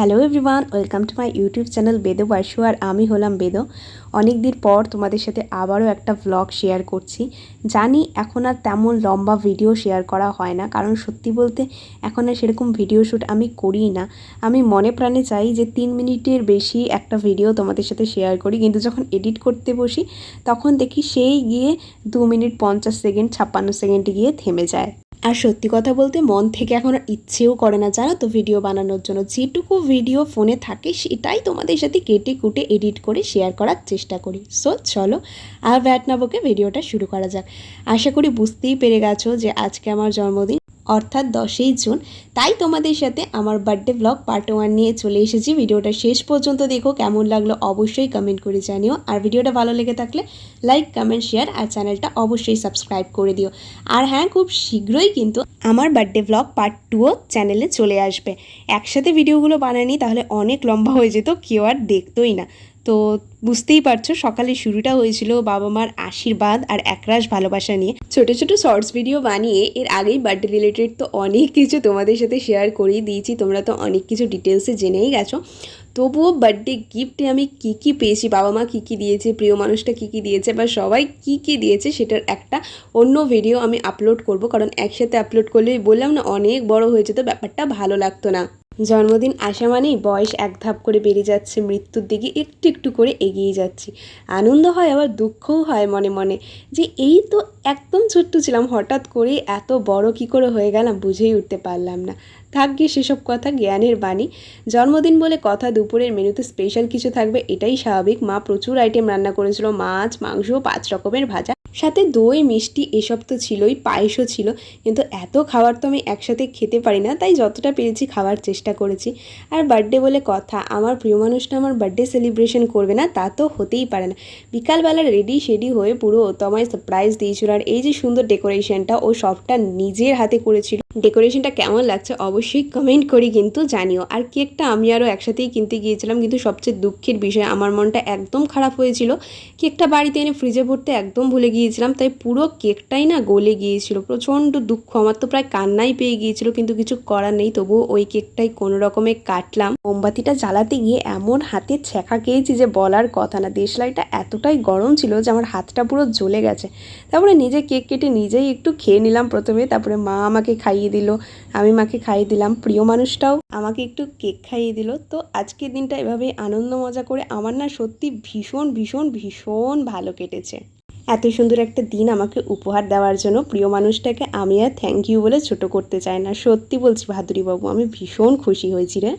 Hello everyone welcome to my YouTube channel Bedo Basu আর আমি হলাম বেদো অনেক দিন পর তোমাদের সাথে আবারও একটা ভ্লগ শেয়ার করছি। জানি এখন আর তেমন লম্বা ভিডিও শেয়ার করা হয় না, কারণ সত্যি বলতে এখন আর সেরকম ভিডিও শ্যুট আমি করি না। আমি মনে প্রাণে চাই যে তিন মিনিটের বেশি একটা ভিডিও তোমাদের সাথে শেয়ার করি, কিন্তু যখন এডিট করতে বসি, তখন দেখি সেই গিয়ে দু মিনিট পঞ্চাশ সেকেন্ড, ছাপ্পান্ন সেকেন্ডে গিয়ে থেমে যায়। আর সত্যি কথা বলতে মন থেকে এখন আর ইচ্ছেও করে না, জানো তো ভিডিও বানানোর জন্য। যেটুকু ভিডিও ফোনে থাকে, সেটাই তোমাদের সাথে কেটে কুটে এডিট করে শেয়ার করার চেষ্টা করি। সো চলো, আর ব্যাট নাবকে ভিডিওটা শুরু করা যাক। আশা করি বুঝতেই পেরে গেছো যে আজকে আমার জন্মদিন। অর্থাৎ দশই জুন। তাই তোমাদের সাথে আমার বার্থডে ব্লগ পার্ট ওয়ান নিয়ে চলে এসেছি। ভিডিওটা শেষ পর্যন্ত দেখো, কেমন লাগল অবশ্যই কমেন্ট করে জানিও। আর ভিডিওটা ভালো লেগে থাকলে লাইক কমেন্ট শেয়ার আর চ্যানেলটা অবশ্যই সাবস্ক্রাইব করে দিও। আর হ্যাঁ খুব শীঘ্রই কিন্তু আমার বার্থডে ব্লগ পার্ট টুও চ্যানেলে চলে আসবে। একসাথে ভিডিওগুলো বানানি তাহলে অনেক লম্বা হয়ে যেত, কেউ আর দেখতোই না। তো বুঝতেই পারছ সকালে শুরুটা হয়েছিল বাবা মার আশীর্বাদ আর একরাশ ভালোবাসা নিয়ে। ছোট ছোট শর্টস ভিডিও বানিয়ে এর আগেই বার্থডে রিলেটেড তো অনেক কিছু তোমাদের সাথে শেয়ার করেই দিয়েছি, তোমরা তো অনেক কিছু ডিটেলসে জেনেই গেছো। তবুও বার্থডে গিফটে আমি কী কী পেয়েছি, বাবা মা কী কী দিয়েছে, প্রিয় মানুষটা কী কী দিয়েছে বা সবাই কী কী দিয়েছে সেটার একটা অন্য ভিডিও আমি আপলোড করব, কারণ একসাথে আপলোড করলে বললাম না, অনেক বড় হয়েছে তো ব্যাপারটা ভালো লাগতো না। জন্মদিন আসা মানেই বয়স এক ধাপ করে বেড়ে যাচ্ছে, মৃত্যুর দিকে একটু একটু করে এগিয়ে যাচ্ছি। আনন্দ হয়, আবার দুঃখও হয় মনে মনে যে এই তো একদম ছোট্ট ছিলাম, হঠাৎ করে এত বড় কি করে হয়ে গেলাম বুঝেই উঠতে পারলাম না। থাকবে সেসব কথা জ্ঞানের বাণী। জন্মদিন বলে কথা, দুপুরের মেনুতে স্পেশাল কিছু থাকবে, এটাই স্বাভাবিক। মা প্রচুর আইটেম রান্না করেছিল, মাছ, মাংস, পাঁচ রকমের ভাজা। সাথে দই, মিষ্টি এসব তো ছিলই, পায়েসও ছিল। কিন্তু এত খাবার তো আমি একসাথে খেতে পারি না, তাই যতটা পেরেছি খাওয়ার চেষ্টা করেছি। আর বার্থডে বলে কথা, আমার প্রিয় মানুষটা আমার বার্থডে সেলিব্রেশন করবে না, তা তো হতেই পারে না। বিকালবেলা রেডি শেডি হয়ে পুরো তোমায় সারপ্রাইজ দিয়েছিল। আর এই যে সুন্দর ডেকোরেশনটা ও সবটা নিজের হাতে করেছিল। ডেকোরেশনটা কেমন লাগছে অবশ্যই কমেন্ট করি কিন্তু জানিও। আর কেকটা আমি আরও একসাথেই কিনতে গিয়েছিলাম, কিন্তু সবচেয়ে দুঃখের বিষয়, আমার মনটা একদম খারাপ হয়েছিল। কেকটা বাড়িতে এনে ফ্রিজে ভরতে একদম ভুলে গিয়েছিলাম, তাই পুরো কেকটাই না গলে গিয়েছিল। প্রচণ্ড দুঃখ, আমার তো প্রায় কান্নাই পেয়ে গিয়েছিল, কিন্তু কিছু করার নেই, তবুও ওই কেকটাই কোনো রকমে কাটলাম। মোমবাতিটা জ্বালাতে গিয়ে এমন হাতে ছ্যাঁকা খেয়েছি যে বলার কথা না, দেশলাইটা এতটাই গরম ছিল যে আমার হাতটা পুরো জ্বলে গেছে। তারপরে নিজে কেক কেটে নিজেই একটু খেয়ে নিলাম প্রথমে, তারপরে মা আমাকে খাইয়ে দিল। আমি মাকে খাইয়ে দিলাম। প্রিয় মানুষটাও আমাকে একটু কেক খাইয়ে দিল। তো আজকের দিনটা এভাবে আনন্দ মজা করে আমার না সত্যি ভীষণ ভীষণ ভীষণ ভালো কেটেছে। এত সুন্দর একটা দিন আমাকে উপহার দেওয়ার জন্য প্রিয় মানুষটাকে আমি আর থ্যাংক ইউ বলে ছোট করতে চাই না। সত্যি বলছি ভাদুরী বাবু আমি ভীষণ খুশি হয়েছি রে।